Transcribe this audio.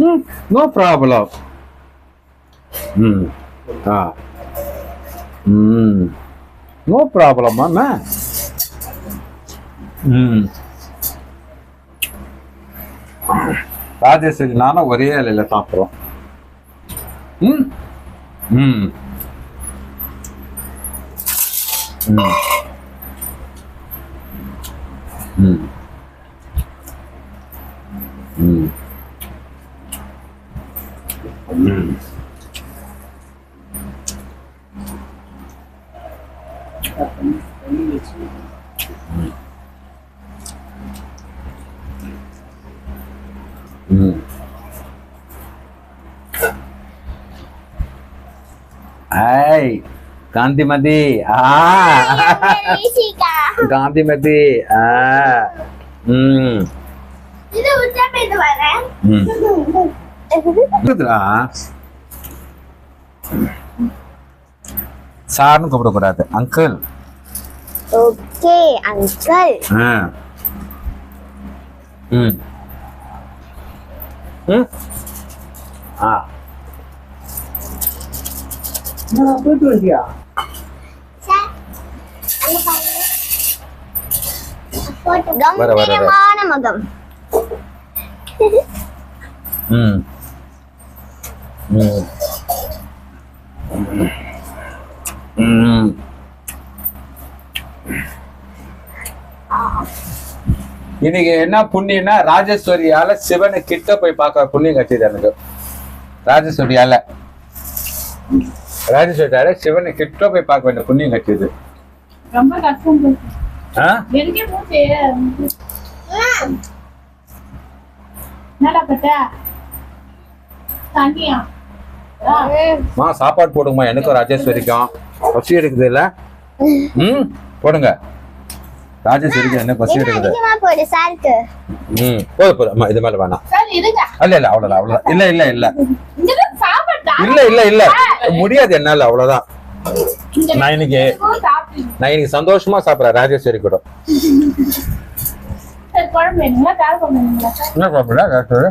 ம் no problem ம் ஆ ம் நோ ப்ராப்ளம் அண்ணா ம் ராஜேஸ்வரி நானும் ஒரே இலையில சாப்பிட்றோம். ம் hmm, ம் hmm. ம் hmm. ம் ம் Hai, ganti mati. Ah. ganti mati. Ah. Hmm. Itu ucapin tuh, kan? Hmm. சார்னு கூப்பிடக்கூடாது. அங்கிள். Okay uncle. ம். ம்? ஆ. போயிட்டு வந்தியா? வர, வர, முகம். ம். இன்னைக்கு என்ன புண்ணியம்னா ராஜேஸ்வரியால சிவனை கிட்ட போய் பார்க்க புண்ணியம் கட்டிது எனக்கு. ராஜேஸ்வரியால. ராஜேஸ்வரியால சிவனை கிட்ட போய் பார்க்க வேண்டிய புண்ணியம் கட்டிது ரொம்ப கஷ்டம் என்னடா பட்ட? தண்ணியா? மா சாப்பாடு போடுங்கம்மா. எனக்கும் ராஜேஸ்வரிக்கும். பசி எடுக்குது இல்ல? ம் போடுங்க. ராஜேஸ்வரிக்கும் என்ன பசி எடுக்குது. அதிகமா போடு சாருக்கு ம் போதும் போதும் அம்மா இது மேல வேணாம் இல்ல இல்ல அவ்வளவுதான் அவ்வளவுதான். இல்ல இல்ல இல்ல. இல்ல இல்ல இல்ல. முடியாது என்னால அவ்வளவுதான். நான் இன்னைக்கு நான் இன்னைக்கு சந்தோஷமா சாப்பிடுறேன் ராஜேஸ்வரி கூட. என்ன சாப்பிடுறா ராஜேஸ்வரி?